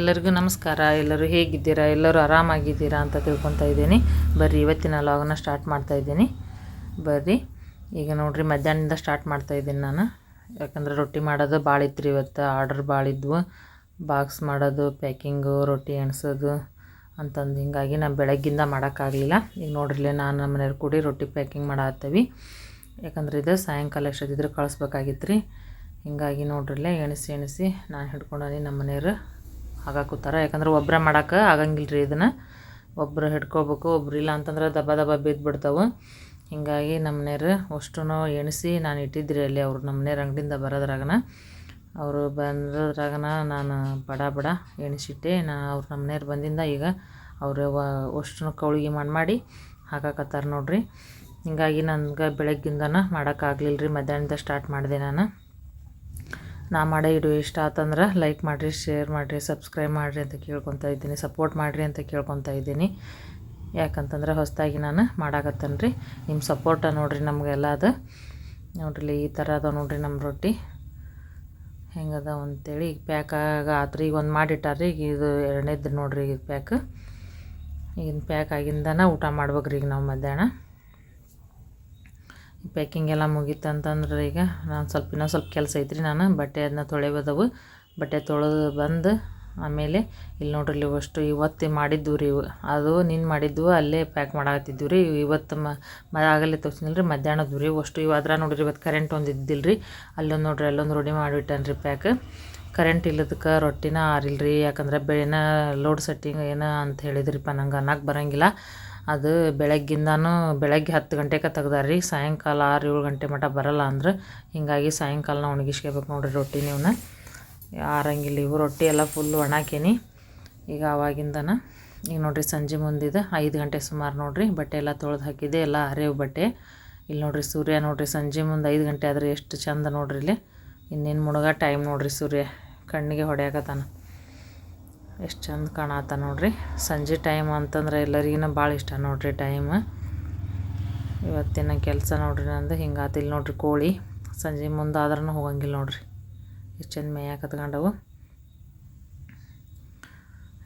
ಎಲ್ಲರಿಗೂ ನಮಸ್ಕಾರ. ಎಲ್ಲರೂ ಹೇಗಿದ್ದೀರಾ? ಎಲ್ಲರೂ ಆರಾಮಾಗಿದ್ದೀರಾ ಅಂತ ತಿಳ್ಕೊತಾ ಇದ್ದೀನಿ. ಬರ್ರಿ, ಇವತ್ತಿನ ಲಾಗನ್ನ ಸ್ಟಾರ್ಟ್ ಮಾಡ್ತಾ ಇದ್ದೀನಿ. ಬರ್ರಿ. ಈಗ ನೋಡಿರಿ, ಮಧ್ಯಾಹ್ನದಿಂದ ಸ್ಟಾರ್ಟ್ ಮಾಡ್ತಾ ಇದ್ದೀನಿ ನಾನು. ಯಾಕಂದ್ರೆ ರೊಟ್ಟಿ ಮಾಡೋದು ಭಾಳ ಇತ್ತು ಇವತ್ತು. ಆರ್ಡರ್ ಭಾಳ ಇದ್ವು. ಬಾಕ್ಸ್ ಮಾಡೋದು ಪ್ಯಾಕಿಂಗು ರೊಟ್ಟಿ ಎಣ್ಸೋದು ಅಂತಂದು. ಹಿಂಗಾಗಿ ನಾನು ಬೆಳಗ್ಗಿಂದ ಮಾಡೋಕ್ಕಾಗಲಿಲ್ಲ. ಈಗ ನೋಡ್ರಿಲೆ, ನಾನು ನಮ್ಮ ಮನೆಯವ್ರು ಕೂಡಿ ರೊಟ್ಟಿ ಪ್ಯಾಕಿಂಗ್ ಮಾಡತ್ತೀವಿ. ಯಾಕಂದ್ರೆ ಇದು ಸಾಯಂಕಾಲ ಎಷ್ಟೊತ್ತಿದ್ರೆ ಕಳಿಸ್ಬೇಕಾಗಿತ್ತು ಹಿಂಗಾಗಿ ನೋಡ್ರಲ್ಲ, ಎಣಿಸಿ ಎಣಿಸಿ ನಾನು ಹಿಡ್ಕೊಂಡನಿ ನಮ್ಮ ಮನೆಯವರು. ಹಾಗಾಕೂತಾರ ಯಾಕಂದ್ರೆ ಒಬ್ಬರೇ ಮಾಡೋಕೆ ಆಗಂಗಿಲ್ಲ ರೀ ಇದನ್ನು. ಒಬ್ಬರು ಹಿಡ್ಕೋಬೇಕು, ಒಬ್ರು ಇಲ್ಲ ಅಂತಂದ್ರೆ ದಬ್ಬ ದಬ್ಬ ಬಿದ್ದು ಬಿಡ್ತಾವೆ ಹಿಂಗಾಗಿ ನಮ್ಮ ಮನೆಯವರು ಅಷ್ಟು ಎಣಿಸಿ ನಾನು ಇಟ್ಟಿದ್ರಿ ಅಲ್ಲಿ ಅವ್ರು ನಮ್ಮ ಮನೆಯವ್ರ ಅಂಗಡಿಯಿಂದ ಬರೋದ್ರಾಗನ. ಅವರು ಬಂದ್ರಾಗನ ನಾನು ಬಡ ಬಡ ಎಣಿಸಿಟ್ಟೆ. ನಾ ಅವ್ರು ನಮ್ಮ ಮನೆಯವ್ರು ಬಂದಿಂದ ಈಗ ಅವರು ಅಷ್ಟು ಕೌಳಿಗೆ ಮಾಡಿ ಮಾಡಿ ಹಾಕಾಕತ್ತಾರೆ ನೋಡ್ರಿ. ಹಿಂಗಾಗಿ ನನ್ಗೆ ಬೆಳಗ್ಗಿಂದನ ಮಾಡೋಕ್ಕಾಗಲಿಲ್ಲ ರೀ ಮಧ್ಯಾಹ್ನದ ಸ್ಟಾರ್ಟ್ ಮಾಡಿದೆ ನಾನು. ನಾ ಮಾಡೋ ವಿಡಿಯೋ ಇಷ್ಟ ಆತಂದ್ರೆ ಲೈಕ್ ಮಾಡಿರಿ ಶೇರ್ ಮಾಡಿರಿ ಸಬ್ಸ್ಕ್ರೈಬ್ ಮಾಡಿರಿ ಅಂತ ಕೇಳ್ಕೊತಾ ಇದ್ದೀನಿ ಸಪೋರ್ಟ್ ಮಾಡಿರಿ ಅಂತ ಕೇಳ್ಕೊತಾ ಇದ್ದೀನಿ. ಯಾಕಂತಂದ್ರೆ ಹೊಸದಾಗಿ ನಾನು ಮಾಡಾಕತ್ತೇನೆ ರೀ ನಿಮ್ಮ ಸಪೋರ್ಟ ನೋಡಿರಿ ನಮಗೆಲ್ಲ ಅದು. ನೋಡ್ರಿ ಈ ಥರ ಅದ ನೋಡ್ರಿ ನಮ್ಮ ರೊಟ್ಟಿ. ಹೆಂಗದ ಅಂತೇಳಿ ಈಗ ಪ್ಯಾಕ್ ಆತ್ರಿ. ಈಗ ಒಂದು ಮಾಡಿಟ್ಟಾರ್ರಿ, ಈಗ ಇದು ಎರಡನೇದು ನೋಡ್ರಿ ಈಗ ಪ್ಯಾಕ್ ಈಗಿನ ಪ್ಯಾಕ್ ಆಗಿಂದನ ಊಟ ಮಾಡ್ಬೇಕ್ರಿ ಈಗ ನಾವು ಮಧ್ಯಾಹ್ನ. ಪ್ಯಾಕಿಂಗ್ ಎಲ್ಲ ಮುಗೀತು ಅಂತಂದ್ರೆ ಈಗ ನಾನು ಸ್ವಲ್ಪ ಇನ್ನೂ ಸ್ವಲ್ಪ ಕೆಲಸ ಐತ್ರಿ ನಾನು. ಬಟ್ಟೆ ಅದನ್ನ ತೊಳೆಯೋದವು. ಬಟ್ಟೆ ತೊಳೆದು ಬಂದು ಆಮೇಲೆ ಇಲ್ಲಿ ನೋಡ್ರಿ ಇಲ್ಲಿ ಅಷ್ಟು ಇವತ್ತು ಮಾಡಿದ್ದು ರೀ ಇವು. ಅದು ನೀನು ಮಾಡಿದ್ದು ಅಲ್ಲೇ ಪ್ಯಾಕ್ ಮಾಡಾಕತ್ತಿದ್ದು ರೀ. ಇವತ್ತು ಮ ಆಗಲ್ಲ ಆಗಲೇ ತೋರಿಸಿಲ್ಲ ರೀ ಮಧ್ಯಾಹ್ನದ್ದು ರೀ. ಅಷ್ಟು ಇವು ಅದ್ರ ನೋಡ್ರಿ ಇವತ್ತು ಕರೆಂಟ್ ಒಂದು ಇದ್ದಿಲ್ಲ ರೀ ಅಲ್ಲೊಂದು ನೋಡ್ರಿ, ಅಲ್ಲೊಂದು ರೆಡಿ ಮಾಡಿಬಿಟ್ಟೇನೆ ರೀ ಪ್ಯಾಕ್ ಕರೆಂಟ್ ಇಲ್ಲದಕ್ಕೆ ರೊಟ್ಟಿನ ಆರಿಲ್ಲ ರೀ ಯಾಕಂದ್ರೆ ಬೆಳೆನ ಲೋಡ್ ಸೆಟ್ಟಿಂಗ್ ಏನೋ ಅಂತ ಹೇಳಿದ್ರಿಪ್ಪ, ನಂಗೆ ಅನ್ನಕ್ಕೆ ಬರೋಂಗಿಲ್ಲ. ಅದು ಬೆಳಗ್ಗಿಂದನೂ ಬೆಳಗ್ಗೆ ಹತ್ತು ಗಂಟೆಗೆ ತೆಗ್ದಾರ ರೀ. ಸಾಯಂಕಾಲ ಆರು ಏಳು ಗಂಟೆ ಮಟ ಬರಲ್ಲ ಅಂದ್ರೆ. ಹಿಂಗಾಗಿ ಸಾಯಂಕಾಲ ಒಣಗಿಸ್ಕೋಬೇಕು ನೋಡಿರಿ ರೊಟ್ಟಿ ನೀವನ್ನ ಆರಂಗಿಲ್ಲ ಇವು ರೊಟ್ಟಿ ಎಲ್ಲ ಫುಲ್ ಒಣಾಕೇನಿ. ಈಗ ಅವಾಗಿಂದನ ಈಗ ನೋಡಿರಿ ಸಂಜೆ ಮುಂದಿದೆ ಐದು ಗಂಟೆ ಸುಮಾರು ನೋಡ್ರಿ. ಬಟ್ಟೆ ಎಲ್ಲ ತೊಳೆದು ಹಾಕಿದೆ ಎಲ್ಲ ಹರಿವು ಬಟ್ಟೆ. ಇಲ್ಲಿ ನೋಡಿರಿ ಸೂರ್ಯ ನೋಡಿರಿ ಸಂಜೆ ಮುಂದೆ ಐದು ಗಂಟೆ ಆದರೆ ಎಷ್ಟು ಚಂದ ನೋಡ್ರಿ ಇಲ್ಲಿ. ಇನ್ನೇನು ಮುಳುಗ ಟೈಮ್ ನೋಡಿರಿ ಸೂರ್ಯ. ಕಣ್ಣಿಗೆ ಹೊಡ್ಯಾಕತ್ತಾನ. ಎಷ್ಟು ಚಂದ ಕಾಣತ್ತ ನೋಡ್ರಿ. ಸಂಜೆ ಟೈಮ್ ಅಂತಂದ್ರೆ ಎಲ್ಲರಿಗಿನ ಭಾಳ ಇಷ್ಟ ನೋಡ್ರಿ ಟೈಮ್ ಇವತ್ತಿನ ಕೆಲಸ ನೋಡ್ರಿ ನಂದು ಹಿಂಗಾತಿಲ್ಲ ನೋಡ್ರಿ ಕೋಳಿ. ಸಂಜೆ ಮುಂದೆ ಆದ್ರೂ ಹೋಗಂಗಿಲ್ಲ ನೋಡ್ರಿ. ಎಷ್ಟು ಚಂದ ಮೇಯ ಕತ್ಕೊಂಡವು.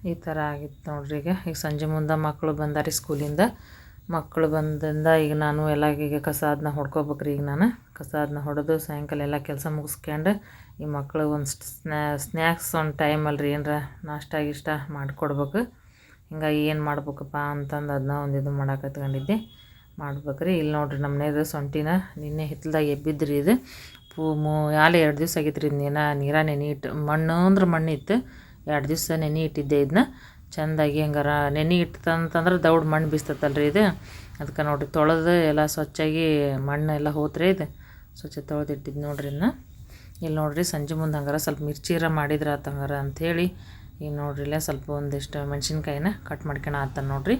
ಈ ಥರ ಆಗಿತ್ತು ನೋಡ್ರಿ ಈಗ. ಈಗ ಸಂಜೆ ಮುಂದೆ ಮಕ್ಕಳು ಬಂದಾರಿ ಸ್ಕೂಲಿಂದ ಮಕ್ಕಳು ಬಂದಿಂದ ಈಗ ನಾನು ಎಲ್ಲ ಈಗ ಕಸ ಅದನ್ನ ಹೊಡ್ಕೋಬೇಕ್ರಿ. ಈಗ ನಾನು ಕಸ ಅದನ್ನ ಹೊಡೆದು ಸಾಯಂಕಾಲ ಎಲ್ಲ ಕೆಲಸ ಮುಗಿಸ್ಕೊಂಡು ಈ ಮಕ್ಕಳು ಒಂದು ಸ್ನ್ಯಾ ಸ್ನ್ಯಾಕ್ಸ್ ಒಂದು ಟೈಮ್ ರೀ ಏನರ ನಾಷ್ಟ ಇಷ್ಟ ಮಾಡಿಕೊಡ್ಬೇಕು. ಹಿಂಗಾಗಿ ಏನು ಮಾಡ್ಬೇಕಪ್ಪ ಅಂತಂದು ಅದನ್ನ ಒಂದು ಇದು ಮಾಡಾಕತ್ಕೊಂಡಿದ್ದೆ ಮಾಡ್ಬೇಕ್ರಿ. ಇಲ್ಲಿ ನೋಡ್ರಿ ನಮ್ಮ ಮನೆಯದು ಸೊಂಟಿನ ನಿನ್ನೆ ಹಿತ್ತಲ್ದಾಗ ಎಬ್ಬಿದ್ರಿ ಇದು. ಪೂ ಮೂ ಎರಡು ದಿವಸ ಆಗೈತೆ ರೀ ನೀನ ನೀರ ನೆನೆ ಇಟ್ಟು ಮಣ್ಣು ಅಂದ್ರೆ ಮಣ್ಣಿತ್ತು. ಎರಡು ದಿವಸ ನೆನೆ ಇಟ್ಟಿದ್ದೆ ಇದನ್ನ ಚೆಂದಾಗಿ ಹಂಗಾರ ನೆನೆ ಇಟ್ಟಂತಂದ್ರೆ ದೌಡ್ ಮಣ್ಣು ರೀ ಇದು. ಅದಕ್ಕೆ ನೋಡಿರಿ ತೊಳೆದು ಎಲ್ಲ ಸ್ವಚ್ಛಾಗಿ ಮಣ್ಣು ಎಲ್ಲ ಹೋತ್ರಿ ಇದು. ಸ್ವಚ್ಛ ತೊಳೆದಿಟ್ಟಿದ್ದು ನೋಡ್ರಿ ಇನ್ನು ಇಲ್ಲಿ ನೋಡ್ರಿ ಸಂಜೆ ಮುಂದೆ ಹಂಗಾರ ಸ್ವಲ್ಪ ಮಿರ್ಚಿರ ಮಾಡಿದ್ರೆ ಆತ ಹಂಗಾರ ಅಂಥೇಳಿ ಈಗ ನೋಡ್ರಿ ಇಲ್ಲೇ ಸ್ವಲ್ಪ ಒಂದಿಷ್ಟು ಮೆಣಸಿನ್ಕಾಯಿನ ಕಟ್ ಮಾಡ್ಕೊಂಡು ಆತ ನೋಡ್ರಿ.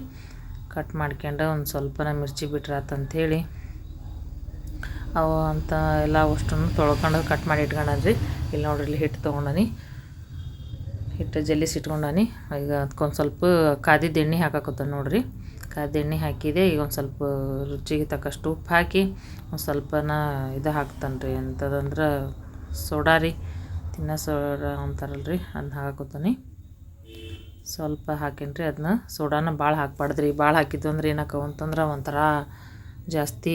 ಕಟ್ ಮಾಡ್ಕೊಂಡು ಒಂದು ಸ್ವಲ್ಪನ ಮಿರ್ಚಿ ಬಿಟ್ರೆ ಆತಂಥೇಳಿ ಅವು ಅಂತ ಎಲ್ಲ ಅಷ್ಟನ್ನು ತೊಳ್ಕೊಂಡು ಕಟ್ ಮಾಡಿ ಇಟ್ಕೊಂಡ್ರಿ ಇಲ್ಲಿ ನೋಡ್ರಿ ಇಲ್ಲಿ ಹಿಟ್ಟು ತೊಗೊಂಡನಿ. ಹಿಟ್ಟು ಜಲ್ಲಿಸಿ ಇಟ್ಕೊಂಡಾನಿ. ಈಗ ಅದಕ್ಕೊಂದು ಸ್ವಲ್ಪ ಕಾದಿದ್ದ ಎಣ್ಣೆ ಹಾಕಾಕತ್ತ ನೋಡ್ರಿ. ಕಾದ ಎಣ್ಣೆ ಹಾಕಿದೆ, ಈಗ ಒಂದು ಸ್ವಲ್ಪ ರುಚಿಗೆ ತಕ್ಕಷ್ಟು ಉಪ್ಪು ಹಾಕಿ ಒಂದು ಸ್ವಲ್ಪನ ಇದು ಹಾಕ್ತಾನೆ ರೀ ಎಂಥದಂದ್ರೆ ಸೋಡಾ ರೀ, ತಿನ್ನೋ ಸೋಡಾ ಅಂತಾರಲ್ಲ ರೀ ಅದನ್ನ ಹಾಕಾಕತ್ತಾನೆ. ಸ್ವಲ್ಪ ಹಾಕೇನಿ ರೀ ಅದನ್ನ ಸೋಡಾನ ಭಾಳ ಹಾಕ್ಬಾರ್ದು ರೀ ಭಾಳ ಹಾಕಿದ್ವು ಅಂದ್ರೆ ಏನಾಕವು ಅಂತಂದ್ರೆ ಒಂಥರ ಜಾಸ್ತಿ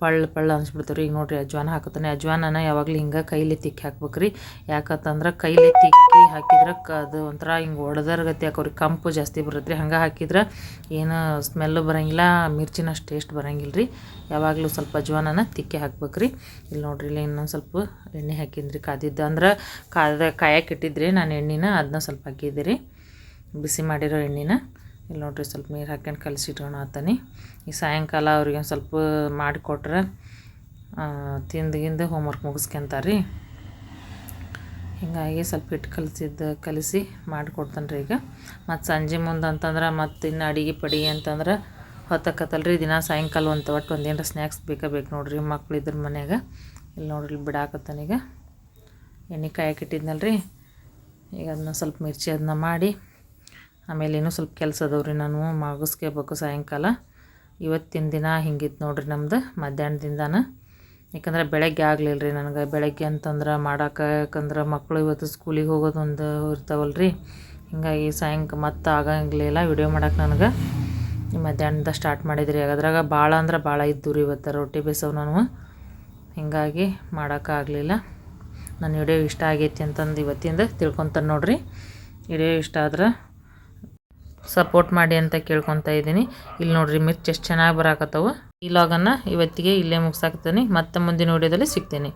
ಪಳ್ಳು ಪಳ್ಳ ಅನ್ಸ್ಬಿಡ್ತಾವೆ ಈಗ ನೋಡಿರಿ ಅಜ್ವಾನ ಹಾಕತ್ತಾನೆ. ಅಜ್ವಾನನ ಯಾವಾಗಲೂ ಹಿಂಗೆ ಕೈಲಿ ತಿಕ್ಕಿ ಹಾಕ್ಬೇಕು ರೀ ಯಾಕಂತಂದ್ರೆ ಕೈಲಿ ತಿಕ್ಕಿ ಹಾಕಿದ್ರೆ ಕ ಅದು ಒಂಥರ ಹಿಂಗೆ ಒಡೆದರ ಗತಿ ಹಾಕೋರಿ ಕಂಪು ಜಾಸ್ತಿ ಬರುತ್ತೆ ರೀ ಹಂಗೆ ಹಾಕಿದ್ರೆ ಏನು ಸ್ಮೆಲ್ಲು ಬರೋಂಗಿಲ್ಲ ಮಿರ್ಚಿನ ಅಷ್ಟು ಟೇಸ್ಟ್ ಬರೋಂಗಿಲ್ಲ ರೀ ಯಾವಾಗಲೂ ಸ್ವಲ್ಪ ಅಜ್ವಾನನ ತಿಕ್ಕಿ ಹಾಕ್ಬೇಕು ರೀ ಇಲ್ಲಿ ನೋಡ್ರಿ ಇಲ್ಲಿ ಇನ್ನೊಂದು ಸ್ವಲ್ಪ ಎಣ್ಣೆ ಹಾಕಿದ್ರಿ ಕಾದಿದ್ದು. ಅಂದ್ರೆ ಕಾದ ಕಾಯಕ್ಕೆ ಇಟ್ಟಿದ್ರಿ. ನಾನು ಎಣ್ಣೆನ ಅದನ್ನ ಸ್ವಲ್ಪ ಹಾಕಿದ್ದೆ ಬಿಸಿ ಮಾಡಿರೋ ಎಣ್ಣೆನ. ಇಲ್ಲಿ ನೋಡ್ರಿ ಸ್ವಲ್ಪ ನೀರು ಹಾಕ್ಯಂಡು ಕಲಸಿಟ್ಕೊಳ ಆತನಿ. ಈ ಸಾಯಂಕಾಲ ಅವ್ರಿಗೆ ಒಂದು ಸ್ವಲ್ಪ ಮಾಡಿಕೊಟ್ರೆ ತಿಂದಗಿಂದ ಹೋಮ್ವರ್ಕ್ ಮುಗಿಸ್ಕೊಂತಾರೆ. ರೀ ಹೀಗಾಗಿ ಸ್ವಲ್ಪ ಹಿಟ್ಟು ಕಲಸಿದ್ದು, ಕಲಿಸಿ ಮಾಡಿಕೊಡ್ತಾನೆ ರೀ ಈಗ. ಮತ್ತು ಸಂಜೆ ಮುಂದೆ ಅಂತಂದ್ರೆ ಮತ್ತು ಇನ್ನು ಅಡಿಗೆ ಪಡಿಗೆ ಅಂತಂದ್ರೆ ಹೊತ್ತಕ್ಕತ್ತಲ್ಲ ರೀ ದಿನ ಸಾಯಂಕಾಲ ಒಂದು ಒಟ್ಟು ಒಂದು ಏನಾರ ಸ್ನ್ಯಾಕ್ಸ್ ಬೇಕಾ ಬೇಕು ನೋಡ್ರಿ ಮಕ್ಳು ಇದ್ರ ಮನ್ಯಾಗ. ಇಲ್ಲಿ ನೋಡ್ರಿ ಬಿಡಾಕತ್ತಾನೀಗ ಎಣ್ಣೆ ಕಾಯಕ್ಕೆ ರೀ ಈಗ ಅದನ್ನ ಸ್ವಲ್ಪ ಮಿರ್ಚಿ ಅದನ್ನ ಮಾಡಿ ಆಮೇಲೆ ಇನ್ನೂ ಸ್ವಲ್ಪ ಕೆಲಸ ಅದಾವ್ರಿ ನಾನು. ಮಗಸ್ಕೋಬೇಕು ಸಾಯಂಕಾಲ. ಇವತ್ತಿನ ದಿನ ಹಿಂಗಿತ್ತು ನೋಡ್ರಿ ನಮ್ದು ಮಧ್ಯಾಹ್ನದಿಂದನೇ. ಯಾಕಂದ್ರೆ ಬೆಳಗ್ಗೆ ಆಗಲಿಲ್ಲ ರೀ ನನಗೆ. ಬೆಳಗ್ಗೆ ಅಂತಂದ್ರೆ ಮಾಡೋಕೆ, ಯಾಕಂದ್ರೆ ಮಕ್ಕಳು ಇವತ್ತು ಸ್ಕೂಲಿಗೆ ಹೋಗೋದೊಂದು ಇರ್ತಾವಲ್ಲ ರೀ ಹಿಂಗಾಗಿ ಸಾಯಂಕ ಮತ್ತೆ ಆಗಂಗಿಲ್ಲ ವಿಡಿಯೋ ಮಾಡೋಕೆ ನನಗೆ. ಮಧ್ಯಾಹ್ನದ ಸ್ಟಾರ್ಟ್ ಮಾಡಿದ್ರಿ. ಅದ್ರಾಗ ಭಾಳ ಅಂದ್ರೆ ಭಾಳ ಇದ್ದು ರೀ ಇವತ್ತು ರೊಟ್ಟಿ ಬೇಸವು ನಾನು ಹಿಂಗಾಗಿ ಮಾಡೋಕ್ಕಾಗಲಿಲ್ಲ ನನ್ನ ವಿಡಿಯೋ ಇಷ್ಟ ಆಗೈತಿ ಅಂತಂದು ಇವತ್ತಿಂದ ತಿಳ್ಕೊತಾನೆ ನೋಡ್ರಿ. ವಿಡಿಯೋ ಇಷ್ಟ ಆದ್ರೆ ಸಪೋರ್ಟ್ ಮಾಡಿ ಅಂತ ಕೇಳ್ಕೊತಾ ಇದ್ದೀನಿ. ಇಲ್ಲಿ ನೋಡ್ರಿ ಮಿರ್ಚ್ ಎಷ್ಟು ಚೆನ್ನಾಗಿ ಬರಾಕತ್ತವು. ಈ ಲಾಗನ್ನು ಇವತ್ತಿಗೆ ಇಲ್ಲೇ ಮುಗಿಸಾಕ್ತೀನಿ ಮತ್ತೆ ಮುಂದಿನ ವಿಡಿಯೋದಲ್ಲಿ ಸಿಗ್ತೀನಿ.